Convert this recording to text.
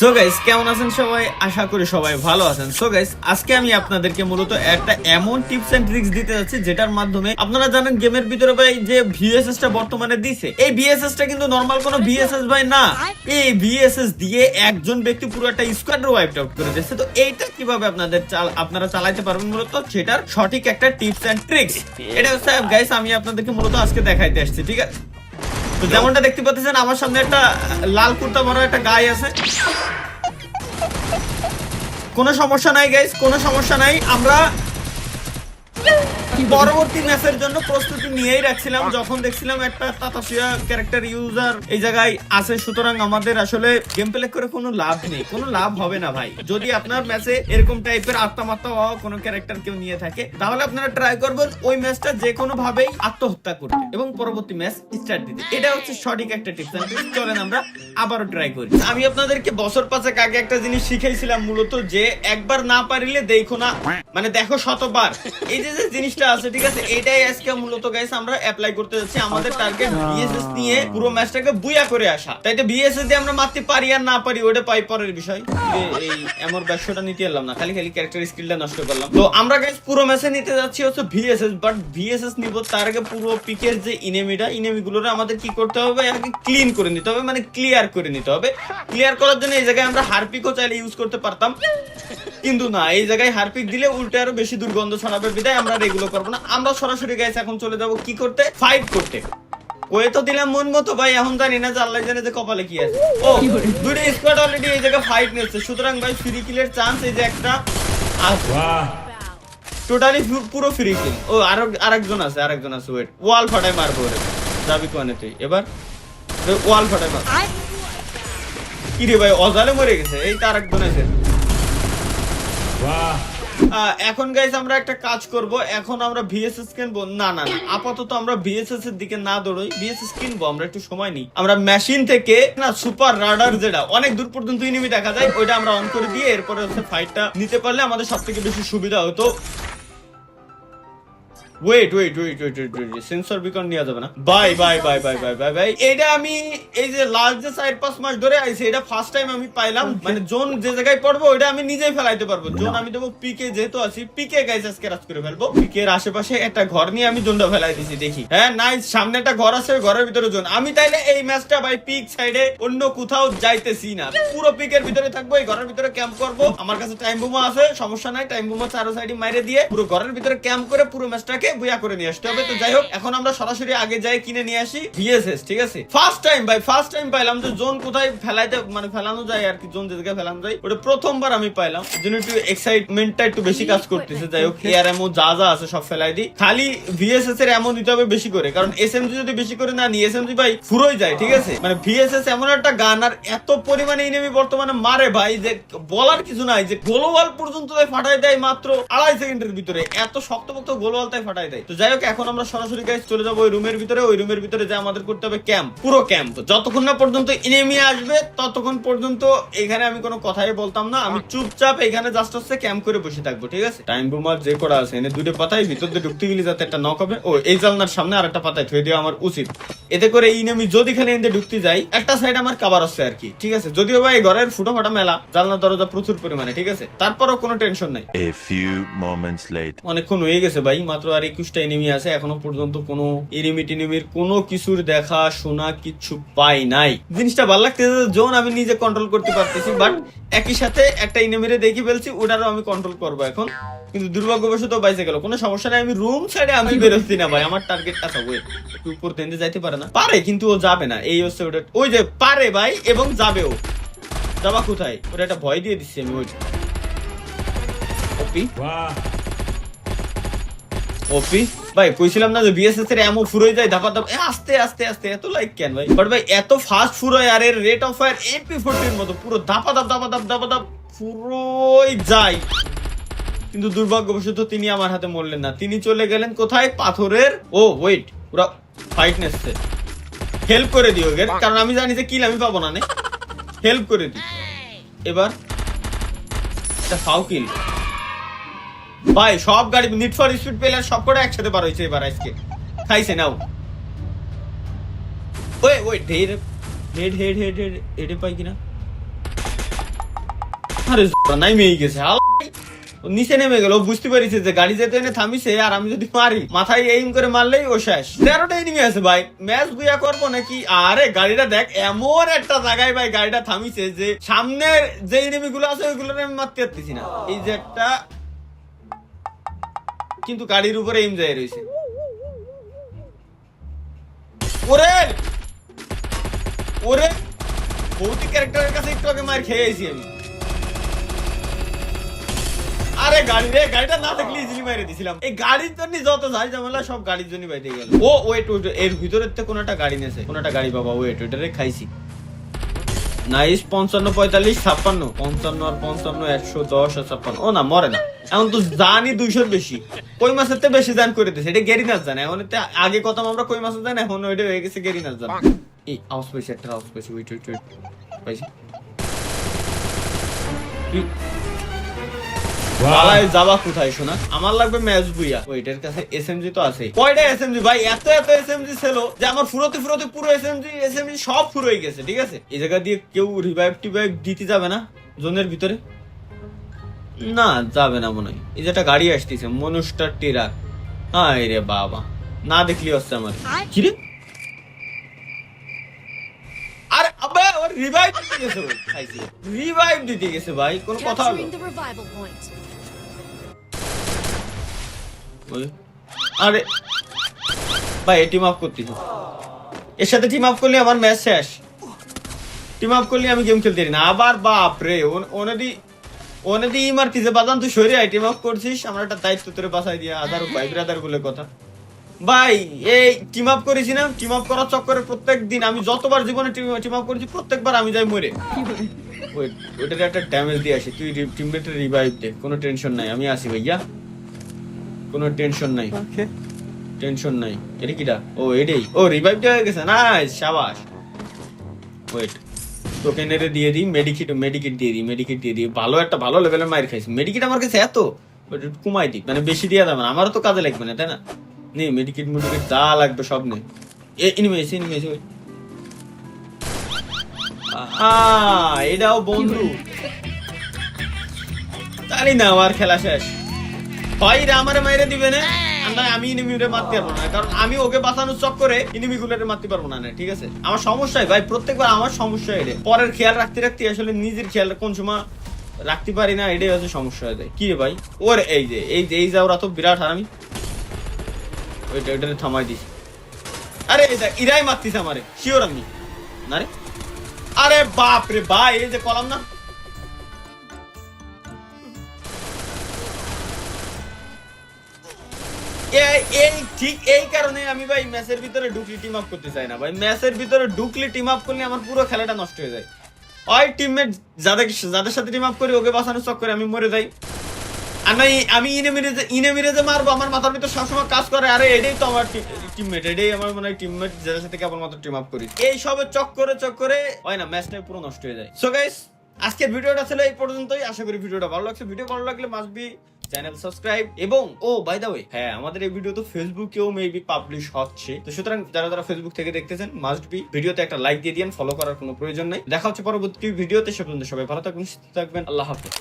So guys কেমন আছেন সবাই? আশা করি সবাই ভালো আছেন। সো গাইস আজকে আমি আপনাদেরকে মূলত একটা এমন টিপস এন্ড ট্রিক্স দিতে যাচ্ছি যেটার মাধ্যমে আপনারা জানেন গেমের ভিতরে ভাই যে ভিএসএস টা বর্তমানে দিছে এই ভিএসএস টা কিন্তু নরমাল কোনো ভিএসএস ভাই না। এই ভিএসএস দিয়ে একজন ব্যক্তি পুরো একটা স্কোয়াড ওয়াইপ আউট করে দিচ্ছে তো এইটা কীভাবে আপনাদের চাল আপনারা চালাইতে পারবেন মূলত? সেটার সঠিক একটা টিপস এন্ড ট্রিক্স এটা হচ্ছে গাইস আমি আপনাদেরকে মূলত আজকে দেখাইতে আসছি ঠিক আছে? তো যেমনটা দেখতে পাচ্ছেন, আমার সামনে একটা লাল কুর্তা বড় একটা গাই আছে। কোনো সমস্যা নাই গাইস কোনো সমস্যা নাই। আমরা পরবর্তী ম্যাচের জন্য প্রস্তুতি নিয়েই রাখছিলাম। যখন দেখছিলাম একটা তাতাসিয়া ক্যারেক্টার ইউজার এই জায়গায় আছে, সুতরাং আমাদের আসলে গেম প্লে করে কোনো লাভ নেই। কোনো লাভ হবে না ভাই। যদি আপনার ম্যাচে এরকম টাইপের আত্মমাত্মা হওয়া কোনো ক্যারেক্টার কেউ নিয়ে থাকে, তাহলে আপনারা ট্রাই করবেন ওই ম্যাচটা যে কোনো ভাবেই আত্মহত্যা করতে এবং পরবর্তী ম্যাচ স্টার্ট দিতে। এটা হচ্ছে সঠিক একটা টিপস চলেন আমরা আবারও ট্রাই করি। আমি আপনাদেরকে বছর পাঁচেক আগে একটা জিনিস শিখাইছিলাম মূলত যে একবার না পারিলে দেখো না। মানে দেখো শতবার। এই যে যে আছে ঠিক আছে? এটাই আজকে মূলত গাইস আমরা অ্যাপ্লাই করতে যাচ্ছি। আমাদের টার্গেট বিএসএস নিয়ে পুরো ম্যাচটাকে বুয়া করে আসা। তাই বিএসএস দিয়ে আমরা মারতে পারি আর না পারি ওটা পাই পরের বিষয়। এই- ব্যবসাটা নিতে এলাম না। খালি খালি ক্যারেক্টার স্কিলটা নষ্ট করলাম। তো আমরা গাইস পুরো ম্যাচে নিতে যাচ্ছি হচ্ছে ভিএসএস বাট ভিএসএস নিব তার আগে পুরো পিকের যে ইনেমিটা ইনেমিগুলোরে আমাদের কি করতে হবে? আগে ক্লিন করে নিতে হবে মানে ক্লিয়ার করে নিতে হবে। ক্লিয়ার করার জন্য এই জায়গায় আমরা হারপিকও চাইলে ইউজ করতে পারতাম। কিন্তু না এই জায়গায় হারপিক দিলে উল্টে আরও বেশি দুর্গন্ধ ছড়াবে। বিদায় আমরা রেগুলো করব না। আমরা সরাসরি গাইস এখন চলে যাব কি করতে? ফাইট করতে। ওয়ে তো দিলাম মন মতো ভাই এখন জানি না যে আল্লাহ জানে যে কপালে কি আছে। ও দুটো স্কোয়াড অলরেডি এই জায়গায় ফাইট নিচ্ছে। সুতরাং ভাই ফ্রি কিলের চান্স এই যে একটা আছে। টোটালি পুরো ফ্রি কিল ও আর আরেকজন আছে আরেকজন আছে ওয়েট ওয়াল ফাটাই মারবো ওরে যাবি কোয়ানে তুই? এবার? ওয়াল ফাটাই মার। কি রে ভাই অজালে মরে গেছে। এই তো আরেকজন আছে। আহ, এখন গাইজ আমরা একটা কাজ করব। এখন আমরা ভিএসএস কিনবো। না না না। আপাতত আমরা ভিএসএস এর দিকে না দৌড়ই। ভিএসএস কিনবো, আমরা একটু সময় নিই। আমরা মেশিন থেকে, না সুপার রাডার যেটা, অনেক দূর পর্যন্ত ইনিমি দেখা যায়, ওইটা আমরা অন করে দিয়ে এরপরে হচ্ছে ফাইটটা নিতে পারলে আমাদের সব থেকে বেশি সুবিধা হতো। Wait wait wait wait wait wait sensor beacon নেওয়া যাবে না? Bye bye bye bye bye bye bye এটা আমি এই যে লাস্ট যে চার পাঁচ মাস ধরে আইছি এটা ফার্স্ট টাইম আমি পাইলাম। মানে জোন যে জায়গায় পড়ব আমি নিজেই ফেলাইতে পারব। জোন আমি দেবো পিকে যেহেতু আছি পিকে গাইস আজকে রাজ করে ফেলব। পিকের আশেপাশে একটা ঘর নিয়ে আমি জোনটা ফেলাই দিছি দেখি। হ্যাঁ নাই সামনে একটা ঘর আছে ঘরের ভিতরে জোন। আমি তাইলে এই ম্যাচটা ভাই পিক সাইডে অন্য কোথাও যাইতেছি না। পুরো পিকের ভিতরে থাকব এই ঘরের ভিতরে ক্যাম্প করব। আমার কাছে টাইম বোমা আছে সমস্যা নাই টাইম বোমা চারো সাইডে মাইরে দিয়ে পুরো ঘরের ভিতরে ক্যাম্প করে পুরো ম্যাচটাকে বুয়া করে নিয়ে আসতে হবে। তো যাই হোক এখন আমরা সরাসরি আগে যাই কিনে নিয়ে আসি ভিএসএস ঠিক আছে? ফার্স্ট টাইম ভাই ফার্স্ট টাইম পাইলাম যে জোন কোথায় ফেলাইতে মানে ফেলানো যায় আর কি জোন যে জায়গায় ফেলানো যায় ওটা প্রথমবার আমি পাইলাম। জন্য একটু এক্সাইটমেন্টটা একটু বেশি কাজ করতেছে। যাই হোক এয়ার এমন যা যা আছে সব ফেলাই দিই। খালি ভিএসএস এর এমন দিতে হবে বেশি করে কারণ এসএমজি যদি বেশি করে না নিই এসএমজি ভাই ফুরোই যায় ঠিক আছে? মানে ভিএসএস এমন একটা গান আর এত পরিমাণে ইনেমি বর্তমানে মারে ভাই যে বলার কিছু নাই যে গোলওয়াল পর্যন্ত ফাটাই দেয় মাত্র আড়াই সেকেন্ডের ভিতরে। এত শক্ত শক্তপোক্ত গোলওয়াল তাই ফাটাই দেয়। তো যাই হোক এখন আমরা সরাসরি গাইজ চলে যাব ওই রুমের ভিতরে। ওই রুমের ভিতরে যে আমাদের করতে হবে ক্যাম্প পুরো ক্যাম্প যতক্ষণ না পর্যন্ত ইনেমি আসবে ততক্ষণ পর্যন্ত এখানে আমি কোনো কথাই বলতাম না। আমি চুপচাপ এখানে জাস্ট হচ্ছে ক্যাম্প করে বসে থাকব ঠিক আছে? টাইম বুমার যে করা আছে এনে দুটো পাতায় ভিতর দিয়ে ঢুকতে গেলে যাতে একটা নক হবে ও এই জালনার সামনে আর একটা পাতায় থুয়ে দেওয়া আমার উচিত। এতে করে এই ইনেমি যদি খালি এনে ঢুকতে যাই একটা সাইড আমার কাবার আছে আর কি ঠিক আছে? যদিও ভাই ঘরের ফুটো ফাটা মেলা জালনা দরজা প্রচুর পরিমাণে ঠিক আছে? তারপরও কোনো টেনশন নাই. অনেকক্ষণ হয়ে গেছে ভাই মাত্র আর একুশটা এনিমি আছে এখনও পর্যন্ত কোনো এনিমি টেনিমির কোনো কিছুর দেখা শোনা কিচ্ছু পাই নাই। জিনিসটা ভালো লাগতেছে জোন আমি নিজে কন্ট্রোল করতে পারতেছি বাট একই সাথে একটা এনিমিরে দেখে ফেলছি ওটারও আমি কন্ট্রোল করব এখন। কিন্তু দুর্ভাগ্যবশত বাইসে গেল কোনো সমস্যা নাই আমি রুম সাইডে আমি বেরোচ্ছি না ভাই আমার টার্গেট আচ্ছা ওয়েট একটু উপর তেন্দে যাইতে পারে না। পারে কিন্তু ও যাবে না এই হচ্ছে ওটা ওই যে পারে ভাই এবং যাবেও যাবা কোথায়? ওটা একটা ভয় দিয়ে দিচ্ছি আমি ওই ওপি ওপি ভাই কইছিলাম না যে বিএসএস এর এমন ফুরোই যায় ধাপা ধাপ আস্তে আস্তে আস্তে এত লাইক কেন ভাই? বাট ভাই এত ফাস্ট ফুরোয় আর এর rate of fire M P ফোরটির মতো পুরো ধাপা ধাপ ধাপা ধাপ ধাপা ধাপ ফুরোই যায়। কিন্তু দুর্ভাগ্যবশত তিনি আমার হাতে মরলেন না। তিনি চলে গেলেন কোথায়? পাথরের ও ওয়েট পুরো ফাইট নেসছে হেল্প করে দিও এর কারণ আমি জানি যে কিল আমি পাবো না হেল্প করে দিই এবার এটা ফাউ কিল ভাই, সব গাড়ি নিট ফর স্পিড পেলে সব কটা একসাথে বার হয়েছে এবার আজকে। খাইছে, নাও। ওই ওই, ঢের হেড হেড হেড হেড হেডে পাই কিনা? আরে নাই মেয়ে গেছে। নিচে নেমে গেল। বুঝতে পারিছে যে গাড়ি যেতে এনে থামিছে আর আমি যদি মারি, মাথায় এইম করে মারলেই ও শেষ। তেরোটা এনিমি আছে ভাই। ম্যাচ বুয়া করব নাকি? আরে গাড়িটা দেখ, এমন একটা জায়গায় ভাই গাড়িটা থামিছে যে সামনের যে এনিমি গুলো আছে ওইগুলো আমি মারতে পারতেছি না। এই যে একটা কিন্তু গাড়ির উপরে যায় রয়েছে। ওরে! ওরে! ভৌতিক ক্যারেক্টারের কাছে একটু আগে মার খেয়ে আইছি আমি। আরে গাড়ি রে, গাড়িটা না থাকলে ইজিলি মেরে দিছিলাম। এই গাড়ির জন্য যত যাই ঝামেলা, সব গাড়ির জন্য বাইতে গেল। ও ওয়েট ওয়েট এর ভিতরের তো কোন একটা গাড়ি নেছে কোন একটা গাড়ি বাবা ওয়েট ওইটারে খাইছি। নাইস, পঞ্চান্ন, পঁয়তাল্লিশ, ছাপ্পান্ন। পঞ্চান্ন আর পঞ্চান্ন, একশো দশ আর ছাপ্পান্ন। ও না, মরে না। এখন তো জানি দুইশোর বেশি। কই মাসের তো বেশি দান করে দিয়েছে এটা গেরি নাচ জানে। এখন আগে কত আমরা কই মাসের জানি, এখন ওইটা হয়ে গেছে গেরি নাচ জান। এই, আওয়াজ পেয়েছি একটা, আওয়াজ পেয়েছি ওয়েট ওয়েট ওয়েট। পাইছি। আমার লাগবে ম্যাচ ওইটার কাছে তো কয়টা ভাই, এত এত ছিল যে আমার ফুরোতে ফুরোতে পুরো সব গেছে, ঠিক আছে? এই জায়গা দিয়ে কেউ রিভাইভ টিভাইভ দিতে যাবে না জোনের ভিতরে? না যাবে না মনে হয়। এই যে একটা গাড়ি আসতেছে মনুষ্টার টিরাক হায় রে বাবা। না দেখলি হচ্ছে আমার। কি রে? আরে আবে ওর রিভাইভ দিতে গেছে রিভাইভ দিতে গেছে ভাই কোন কথা হলো। আরে। ভাই টিম আপ করতেছি। এর সাথে টিম আপ করলে আমার ম্যাচ শেষ। টিম আপ করলে আমি গেম খেলতে পারি না। আবার বাপ রে ওনাদি ওনাদি ই মারতিছে বাজান তুই সরে আই টিম আপ করছিস আমার একটা দায়িত্ব তোরে বাসাই দিয়া আধার ভাই ব্রাদার বলে কথা ভাই এই টিম আপ করেছি না টিম আপ করার চক্করে প্রত্যেক দিন আমি যতবার জীবনে টিম আপ করেছি প্রত্যেকবার আমি যাই মরে ওই ওইটাতে একটা ড্যামেজ দিয়ে আসি তুই টিমমেটের রিভাইভ দে কোনো টেনশন নাই আমি আসি ভাইয়া কোনো টেনশন নাই টেনশন নাই এটা কিটা ও এটাই ও রিভাইভ হয়ে গেছে নাইস শাবাশ ওয়েট তোকে নেড়ে দিয়ে দিই মেডিকিট মেডিকিট দিয়ে দিই মেডিকিট দিয়ে দিই। ভালো একটা ভালো লেভেলের মায়ের খাইছি। মেডিকিট আমার কাছে এত কমাই দিই। মানে বেশি যাবে না। আমারও তো কাজে লাগবে না, তাই না? নে মেডিকিট মেডিকিট যা লাগবে সব এ এটাও বন্ধু। জানি না, আমার খেলা শেষ। ভাইরা আমারে মাইরে দিবে না? নয় আমি ইনিমিরে মারতে পারব না। কারণ আমি ওকে বাঁচানোর চক্করে ইনিমি গুলোরে মারতে পারব না ঠিক আছে? আমার সমস্যাই ভাই, প্রত্যেকবার আমার সমস্যা এটা পরের খেয়াল রাখতে রাখতে আসলে নিজের খেয়াল কোন সময় রাখতে পারি না, এটাই হচ্ছে সমস্যা হয়ে যায়। কি রে ভাই? ওর, এই যে এই যে, এই যাওরা তো বিরাট হারামি। ওইটা ওইটা থামাই দিস। আরে দেখ, ইরাই মারতিস আমারে শিওর আমি। না রে? আরে বাপ রে এই যে কলাম না। এই ঠিক এই কারণে আমি ভাই ম্যাচের ভিতরে ঢুকলি টিম আপ করতে চাই না। ভাই ম্যাচের ভিতরে ঢুকলি টিম আপ করলে আমার পুরো খেলাটা নষ্ট হয়ে যায়। ওই টিমমেট যাদের যাদের সাথে টিম আপ করি, ওকে বাঁচানোর চক্করে আমি মরে যাই। আমি আমি ইনেমিরে যে ইনেমিরে যে মারবো, আমার মাথার ভিতর সবসময় কাজ করে। আরে, এটাই তো আমার টিমমেট এটাই আমার মনে হয় টিমমেট যাদের সাথে কেবলমাত্র টিম আপ করি। এই সবের চক্করে চক্করে, হয় না ম্যাচটা পুরো নষ্ট হয়ে যায়। সো গাইস আজকের ভিডিওটা ছিল এই পর্যন্তই। আশা করি ভিডিওটা ভালো লাগছে। ভিডিও ভালো লাগলে মাস্ট বি চ্যানেল সাবস্ক্রাইব এবং, ও বাই দা ওয়ে হ্যাঁ আমাদের এই ভিডিও তো ফেসবুকেও মেবি পাবলিশ হচ্ছে। তো সুতরাং যারা যারা ফেসবুক থেকে দেখতেছেন মাস্ট বি ভিডিওতে একটা লাইক দিয়ে দিন ফলো করার কোনো প্রয়োজন নাই। দেখা হচ্ছে পরবর্তী ভিডিওতে সে পর্যন্ত সবাই ভালো থাকবেন, সুস্থ থাকবেন, আল্লাহ হাফেজ।